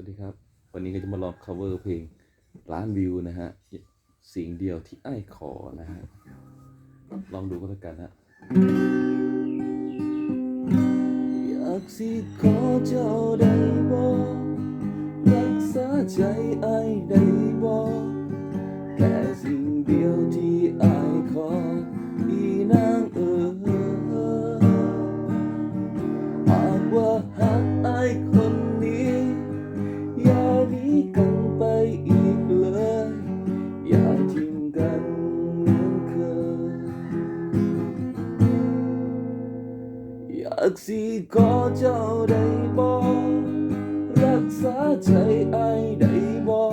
วัสดีครับ วันนี้ก็จะมาลอง cover เพลงล้านวิวนะฮะสิ่งเดียวที่ไอ้ขอนะฮะ ลองดูก็แล้วกันฮะอยากสิขอเจ้าได้บ่รักษาใจไอ้ได้บ่ อยากสิขอเจ้าได้บอรักษาใจไอายได้บอ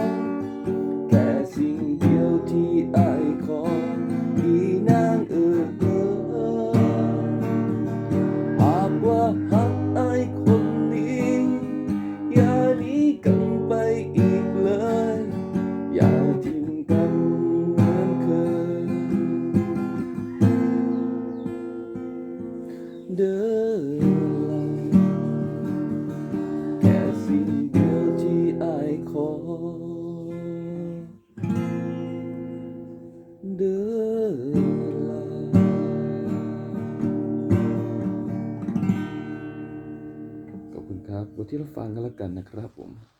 แค่สิ่งเดียวที่ไอายขออีนางเอ๋ยหากว่าหักไอายคนนี้อย่าหนีกันไปอีกเลย อย่าทิ้งกันเหมือนเคยเดิน แค่สิ่งเดียวที่อายขอ เดินลาขอบคุณครับบทที่รับฟังกันแล้วกันนะครับผม